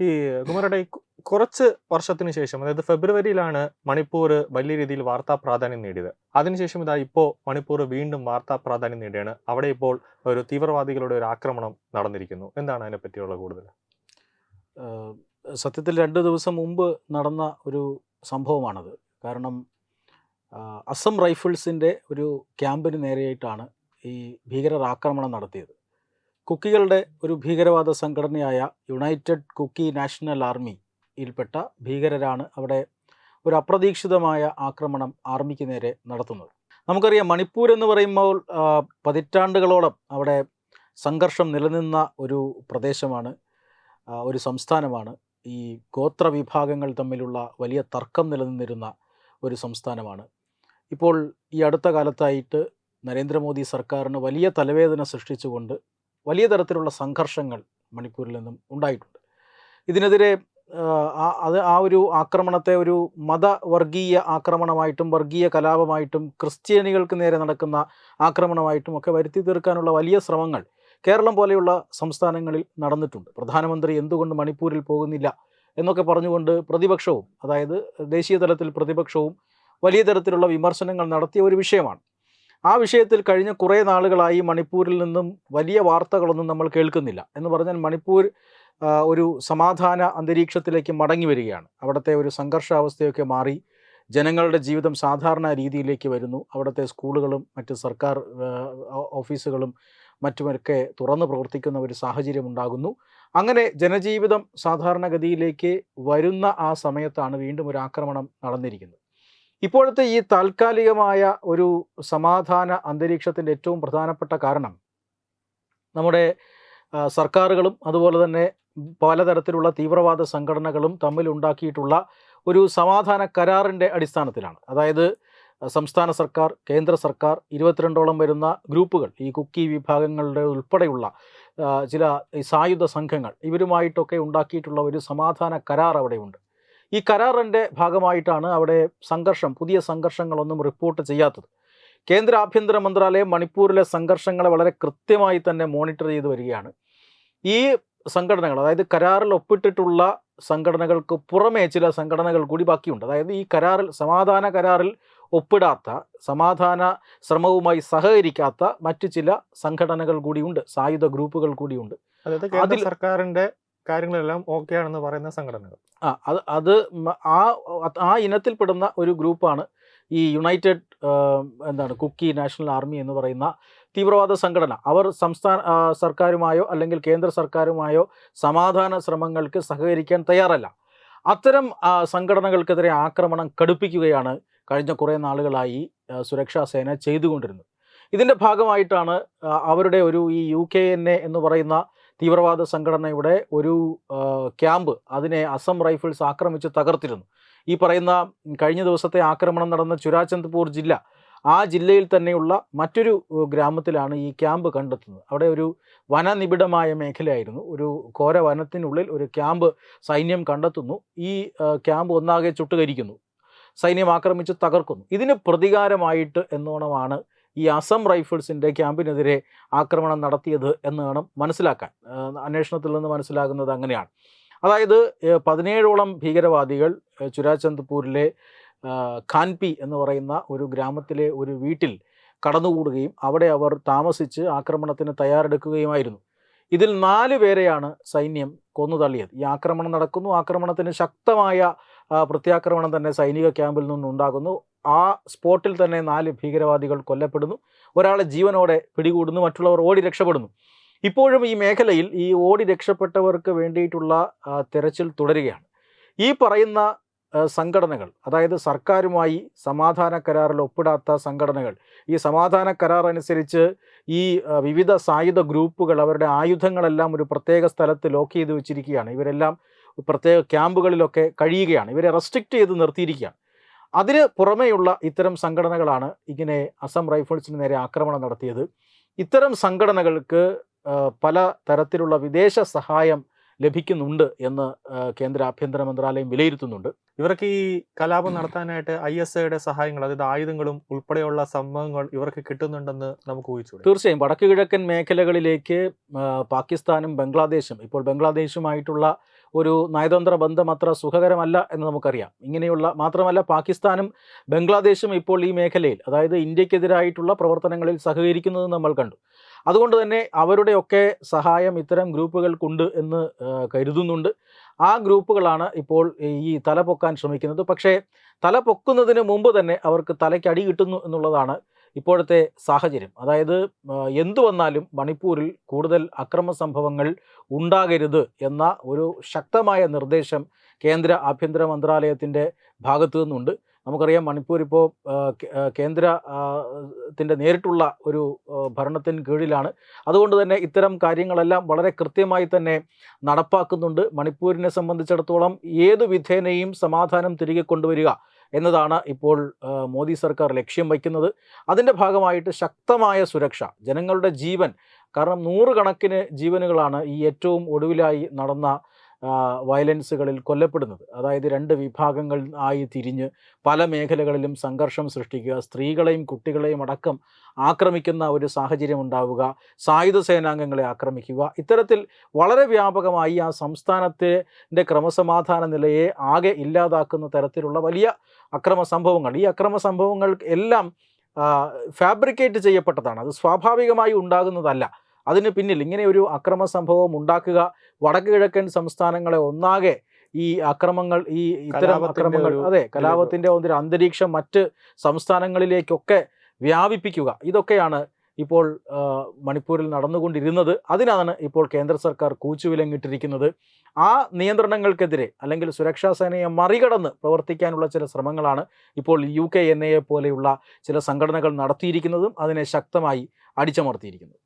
ഈ കുമാരേട്ടാ കുറച്ച് വർഷത്തിന് ശേഷം അതായത് ഫെബ്രുവരിയിലാണ് മണിപ്പൂർ വലിയ രീതിയിൽ വാർത്താ പ്രാധാന്യം നേടിയത്. അതിനുശേഷം ഇതാ ഇപ്പോൾ മണിപ്പൂർ വീണ്ടും വാർത്താ പ്രാധാന്യം നേടിയാണ്. അവിടെ ഇപ്പോൾ ഒരു തീവ്രവാദികളുടെ ഒരു ആക്രമണം നടന്നിരിക്കുന്നു. എന്താണ് അതിനെ പറ്റിയുള്ള കൂടുതൽ? സത്യത്തിൽ രണ്ട് ദിവസം മുമ്പ് നടന്ന ഒരു സംഭവമാണത്. കാരണം അസം റൈഫിൾസിന്റെ ഒരു ക്യാമ്പിന് നേരെയായിട്ടാണ് ഈ ഭീകരർ ആക്രമണം നടത്തിയത്. കുക്കികളുടെ ഒരു ഭീകരവാദ സംഘടനയായ യുണൈറ്റഡ് കുക്കി നാഷണൽ ആർമിയിൽപ്പെട്ട ഭീകരരാണ് അവിടെ ഒരു അപ്രതീക്ഷിതമായ ആക്രമണം ആർമിക്ക് നേരെ നടത്തുന്നത്. നമുക്കറിയാം മണിപ്പൂർ എന്ന് പറയുമ്പോൾ പതിറ്റാണ്ടുകളോളം അവിടെ സംഘർഷം നിലനിന്ന ഒരു പ്രദേശമാണ് ഒരു സംസ്ഥാനമാണ്. ഈ ഗോത്ര വിഭാഗങ്ങൾ തമ്മിലുള്ള വലിയ തർക്കം നിലനിന്നിരുന്ന ഒരു സംസ്ഥാനമാണ്. ഇപ്പോൾ ഈ അടുത്ത കാലത്തായിട്ട് നരേന്ദ്രമോദി സർക്കാരിന് വലിയ തലവേദന സൃഷ്ടിച്ചുകൊണ്ട് വലിയ തരത്തിലുള്ള സംഘർഷങ്ങൾ മണിപ്പൂരിൽ നിന്നും ഉണ്ടായിട്ടുണ്ട്. ഇതിനെതിരെ അത് ആ ഒരു ആക്രമണത്തെ ഒരു മതവർഗീയ ആക്രമണമായിട്ടും വർഗീയ കലാപമായിട്ടും ക്രിസ്ത്യാനികൾക്ക് നേരെ നടക്കുന്ന ആക്രമണമായിട്ടും ഒക്കെ വരുത്തി തീർക്കാനുള്ള വലിയ ശ്രമങ്ങൾ കേരളം പോലെയുള്ള സംസ്ഥാനങ്ങളിൽ നടന്നിട്ടുണ്ട്. പ്രധാനമന്ത്രി എന്തുകൊണ്ട് മണിപ്പൂരിൽ പോകുന്നില്ല എന്നൊക്കെ പറഞ്ഞുകൊണ്ട് പ്രതിപക്ഷവും അതായത് ദേശീയ തലത്തിൽ പ്രതിപക്ഷവും വലിയ തരത്തിലുള്ള വിമർശനങ്ങൾ നടത്തിയ ഒരു വിഷയമാണ്. ആ വിഷയത്തിൽ കഴിഞ്ഞ കുറേ നാളുകളായി മണിപ്പൂരിൽ നിന്നും വലിയ വാർത്തകളൊന്നും നമ്മൾ കേൾക്കുന്നില്ല എന്ന് പറഞ്ഞാൽ മണിപ്പൂർ ഒരു സമാധാന അന്തരീക്ഷത്തിലേക്ക് മടങ്ങി വരികയാണ്. അവിടുത്തെ ഒരു സംഘർഷാവസ്ഥയൊക്കെ മാറി ജനങ്ങളുടെ ജീവിതം സാധാരണ രീതിയിലേക്ക് വരുന്നു. അവിടുത്തെ സ്കൂളുകളും മറ്റ് സർക്കാർ ഓഫീസുകളും മറ്റുമൊക്കെ തുറന്നു പ്രവർത്തിക്കുന്ന ഒരു സാഹചര്യം ഉണ്ടാകുന്നു. അങ്ങനെ ജനജീവിതം സാധാരണഗതിയിലേക്ക് വരുന്ന ആ സമയത്താണ് വീണ്ടും ഒരു ആക്രമണം നടന്നിരിക്കുന്നത്. ഇപ്പോഴത്തെ ഈ താൽക്കാലികമായ ഒരു സമാധാന അന്തരീക്ഷത്തിന്റെ ഏറ്റവും പ്രധാനപ്പെട്ട കാരണം നമ്മുടെ സർക്കാരുകളും അതുപോലെ തന്നെ പലതരത്തിലുള്ള തീവ്രവാദ സംഘടനകളും തമ്മിലുണ്ടാക്കിയിട്ടുള്ള ഒരു സമാധാന കരാറിന്റെ അടിസ്ഥാനത്തിലാണ്. അതായത് സംസ്ഥാന സർക്കാർ കേന്ദ്ര സർക്കാർ ഇരുപത്തിരണ്ടോളം വരുന്ന ഗ്രൂപ്പുകൾ ഈ കുക്കി വിഭാഗങ്ങളുടെ ഉൾപ്പെടെയുള്ള ചില സായുധ സംഘങ്ങൾ ഇവരുമായിട്ടൊക്കെ ഉണ്ടാക്കിയിട്ടുള്ള ഒരു സമാധാന കരാർ അവിടെയുണ്ട്. ഈ കരാറിന്റെ ഭാഗമായിട്ടാണ് അവിടെ സംഘർഷം പുതിയ സംഘർഷങ്ങളൊന്നും റിപ്പോർട്ട് ചെയ്യാത്തത്. കേന്ദ്ര ആഭ്യന്തര മന്ത്രാലയം മണിപ്പൂരിലെ സംഘർഷങ്ങളെ വളരെ കൃത്യമായി തന്നെ മോണിറ്റർ ചെയ്ത് വരികയാണ്. ഈ സംഘടനകൾ അതായത് കരാറിൽ ഒപ്പിട്ടിട്ടുള്ള സംഘടനകൾക്ക് പുറമേ ചില സംഘടനകൾ കൂടി ബാക്കിയുണ്ട്. അതായത് ഈ കരാറിൽ സമാധാന കരാറിൽ ഒപ്പിടാത്ത സമാധാന ശ്രമവുമായി സഹകരിക്കാത്ത മറ്റു ചില സംഘടനകൾ കൂടിയുണ്ട് സായുധ ഗ്രൂപ്പുകൾ കൂടിയുണ്ട്. അതായത് കേന്ദ്ര സർക്കാരിന്റെ കാര്യങ്ങളെല്ലാം ഓക്കെ ആണെന്ന് പറയുന്ന സംഘടനകൾ. ആ അത് അത് ആ ആ ഇനത്തിൽപ്പെടുന്ന ഒരു ഗ്രൂപ്പാണ് ഈ യുണൈറ്റഡ് എന്താണ് കുക്കി നാഷണൽ ആർമി എന്ന് പറയുന്ന തീവ്രവാദ സംഘടന. അവർ സംസ്ഥാന സർക്കാരുമായോ അല്ലെങ്കിൽ കേന്ദ്ര സർക്കാരുമായോ സമാധാന ശ്രമങ്ങൾക്ക് സഹകരിക്കാൻ തയ്യാറല്ല. അത്തരം സംഘടനകൾക്കെതിരെ ആക്രമണം കടുപ്പിക്കുകയാണ് കഴിഞ്ഞ കുറേ നാളുകളായി സുരക്ഷാ സേന ചെയ്തുകൊണ്ടിരുന്നത്. ഇതിന്റെ ഭാഗമായിട്ടാണ് അവരുടെ ഒരു ഈ യു കെ എൻ എ എന്ന് പറയുന്ന തീവ്രവാദ സംഘടനയുടെ ഒരു ക്യാമ്പ് അതിനെ അസം റൈഫിൾസ് ആക്രമിച്ച് തകർത്തിരുന്നു. ഈ പറയുന്ന കഴിഞ്ഞ ദിവസത്തെ ആക്രമണം നടന്ന ചുരാചന്ദ്പൂർ ജില്ല ആ ജില്ലയിൽ തന്നെയുള്ള മറ്റൊരു ഗ്രാമത്തിലാണ് ഈ ക്യാമ്പ് കണ്ടെത്തുന്നത്. അവിടെ ഒരു വനനിബിഡമായ മേഖലയായിരുന്നു. ഒരു ഘോര വനത്തിനുള്ളിൽ ഒരു ക്യാമ്പ് സൈന്യം കണ്ടെത്തുന്നു. ഈ ക്യാമ്പ് ഒന്നാകെ ചുട്ടുകരിക്കുന്നു. സൈന്യം ആക്രമിച്ച് തകർക്കുന്നു. ഇതിന് പ്രതികാരമായിട്ട് എന്നോണമാണ് ഈ അസം റൈഫിൾസിന്റെ ക്യാമ്പിനെതിരെ ആക്രമണം നടത്തിയത് എന്ന് വേണം മനസ്സിലാക്കാൻ. അന്വേഷണത്തിൽ നിന്ന് മനസ്സിലാകുന്നത് അങ്ങനെയാണ്. അതായത് പതിനേഴോളം ഭീകരവാദികൾ ചുരാചന്ദ്പൂരിലെ ഖാൻപി എന്ന് പറയുന്ന ഒരു ഗ്രാമത്തിലെ ഒരു വീട്ടിൽ കടന്നുകൂടുകയും അവിടെ അവർ താമസിച്ച് ആക്രമണത്തിന് തയ്യാറെടുക്കുകയുമായിരുന്നു. ഇതിൽ നാല് പേരെയാണ് സൈന്യം കൊന്നു തള്ളിയത് ഈ ആക്രമണം നടക്കുന്നു. ആക്രമണത്തിന് ശക്തമായ പ്രത്യാക്രമണം തന്നെ സൈനിക ക്യാമ്പിൽ നിന്നുണ്ടാകുന്നു. ആ സ്പോട്ടിൽ തന്നെ നാല് ഭീകരവാദികൾ കൊല്ലപ്പെടുന്നു. ഒരാളെ ജീവനോടെ പിടികൂടുന്നു മറ്റുള്ളവർ ഓടി രക്ഷപ്പെടുന്നു. ഇപ്പോഴും ഈ മേഖലയിൽ ഈ ഓടി രക്ഷപ്പെട്ടവർക്ക് വേണ്ടിയിട്ടുള്ള തിരച്ചിൽ തുടരുകയാണ്. ഈ പറയുന്ന സംഘടനകൾ അതായത് സർക്കാരുമായി സമാധാന കരാറിൽ ഒപ്പിടാത്ത സംഘടനകൾ ഈ സമാധാന കരാർ അനുസരിച്ച് ഈ വിവിധ സായുധ ഗ്രൂപ്പുകൾ അവരുടെ ആയുധങ്ങളെല്ലാം ഒരു പ്രത്യേക സ്ഥലത്ത് ലോക്ക് ചെയ്ത് വെച്ചിരിക്കുകയാണ്. ഇവരെല്ലാം പ്രത്യേക ക്യാമ്പുകളിലൊക്കെ കഴിയുകയാണ്. ഇവരെ റെസ്ട്രിക്റ്റ് ചെയ്ത് നിർത്തിയിരിക്കുകയാണ്. അതിന് പുറമെയുള്ള ഇത്തരം സംഘടനകളാണ് ഇങ്ങനെ അസം റൈഫിൾസിന് നേരെ ആക്രമണം നടത്തിയത്. ഇത്തരം സംഘടനകൾക്ക് പല തരത്തിലുള്ള വിദേശ സഹായം ലഭിക്കുന്നുണ്ട് എന്ന് കേന്ദ്ര ആഭ്യന്തര മന്ത്രാലയം വിലയിരുത്തുന്നുണ്ട്. ഇവർക്ക് ഈ കലാപം നടത്താനായിട്ട് ഐ എസ് ഐയുടെ സഹായങ്ങൾ അതായത് ആയുധങ്ങളും ഉൾപ്പെടെയുള്ള സംഭവങ്ങൾ ഇവർക്ക് കിട്ടുന്നുണ്ടെന്ന് നമുക്ക് ഊഹിച്ചു തീർച്ചയായും. വടക്ക് കിഴക്കൻ മേഖലകളിലേക്ക് പാകിസ്ഥാനും ബംഗ്ലാദേശും ഇപ്പോൾ ബംഗ്ലാദേശുമായിട്ടുള്ള ഒരു നയതന്ത്ര ബന്ധം അത്ര സുഖകരമല്ല എന്ന് നമുക്കറിയാം. ഇങ്ങനെയുള്ള മാത്രമല്ല പാകിസ്ഥാനും ബംഗ്ലാദേശും ഇപ്പോൾ ഈ മേഖലയിൽ അതായത് ഇന്ത്യക്കെതിരായിട്ടുള്ള പ്രവർത്തനങ്ങളിൽ സഹകരിക്കുന്നത് നമ്മൾ കണ്ടു. അതുകൊണ്ട് തന്നെ അവരുടെയൊക്കെ സഹായം ഇത്തരം ഗ്രൂപ്പുകൾക്കുണ്ട് എന്ന് കരുതുന്നുണ്ട്. ആ ഗ്രൂപ്പുകളാണ് ഇപ്പോൾ ഈ തല പൊക്കാൻ ശ്രമിക്കുന്നത്. പക്ഷേ തല പൊക്കുന്നതിന് മുമ്പ് തന്നെ അവർക്ക് തലയ്ക്ക് അടി കിട്ടുന്നു എന്നുള്ളതാണ് ഇപ്പോഴത്തെ സാഹചര്യം. അതായത് എന്തു വന്നാലും മണിപ്പൂരിൽ കൂടുതൽ അക്രമ സംഭവങ്ങൾ ഉണ്ടാകരുത് എന്ന ഒരു ശക്തമായ നിർദ്ദേശം കേന്ദ്ര ആഭ്യന്തര മന്ത്രാലയത്തിന്റെ ഭാഗത്തു നിന്നുണ്ട്. നമുക്കറിയാം മണിപ്പൂർ ഇപ്പോൾ ആ, കേ- ആ, കേന്ദ്ര ആ, ത്തിന്റെ നേരിട്ടുള്ള ഒരു ഭരണത്തിന് കീഴിലാണ്. അതുകൊണ്ട് തന്നെ ഇത്തരം കാര്യങ്ങളെല്ലാം വളരെ കൃത്യമായി തന്നെ നടപ്പാക്കുന്നുണ്ട്. മണിപ്പൂരിനെ സംബന്ധിച്ചിടത്തോളം ഏതു വിധേനയും സമാധാനം തിരികെ കൊണ്ടുവരിക എന്നതാണ് ഇപ്പോൾ മോദി സർക്കാർ ലക്ഷ്യം വയ്ക്കുന്നത്. അതിന്റെ ഭാഗമായിട്ട് ശക്തമായ സുരക്ഷ ജനങ്ങളുടെ ജീവൻ. കാരണം നൂറുകണക്കിന് ജീവനുകളാണ് ഈ ഏറ്റവും ഒടുവിലായി നടന്ന വയലൻസുകളിൽ കൊല്ലപ്പെടുന്നത്. അതായത് രണ്ട് വിഭാഗങ്ങൾ ആയി തിരിഞ്ഞ് പല മേഖലകളിലും സംഘർഷം സൃഷ്ടിക്കുക സ്ത്രീകളെയും കുട്ടികളെയും അടക്കം ആക്രമിക്കുന്ന ഒരു സാഹചര്യം ഉണ്ടാവുക സായുധ സേനാംഗങ്ങളെ ആക്രമിക്കുക. ഇത്തരത്തിൽ വളരെ വ്യാപകമായി ആ സംസ്ഥാനത്തിന്റെ ക്രമസമാധാന നിലയെ ആകെ ഇല്ലാതാക്കുന്ന തരത്തിലുള്ള വലിയ അക്രമ സംഭവങ്ങൾ. ഈ അക്രമ സംഭവങ്ങൾ എല്ലാം ഫാബ്രിക്കേറ്റ് ചെയ്യപ്പെട്ടതാണ്. അത് സ്വാഭാവികമായി ഉണ്ടാകുന്നതല്ല. അതിന് പിന്നിൽ ഇങ്ങനെ ഒരു അക്രമ സംഭവം ഉണ്ടാക്കുക വടക്ക് കിഴക്കൻ സംസ്ഥാനങ്ങളെ ഒന്നാകെ ഈ അക്രമങ്ങൾ ഈ ഇത്തരം അക്രമങ്ങൾ അതെ കലാപത്തിന്റെ ഒരു അന്തരീക്ഷം മറ്റ് സംസ്ഥാനങ്ങളിലേക്കൊക്കെ വ്യാപിപ്പിക്കുക. ഇതൊക്കെയാണ് ഇപ്പോൾ മണിപ്പൂരിൽ നടന്നുകൊണ്ടിരുന്നത്. അതിനാണ് ഇപ്പോൾ കേന്ദ്ര സർക്കാർ കൂച്ചുവിലങ്ങിട്ടിരിക്കുന്നത്. ആ നിയന്ത്രണങ്ങൾക്കെതിരെ അല്ലെങ്കിൽ സുരക്ഷാ സേനയെ മറികടന്ന് പ്രവർത്തിക്കാനുള്ള ചില ശ്രമങ്ങളാണ് ഇപ്പോൾ യു കെ എൻ എ പോലെയുള്ള ചില സംഘടനകൾ നടത്തിയിരിക്കുന്നതും അതിനെ ശക്തമായി അടിച്ചമർത്തിയിരിക്കുന്നത്.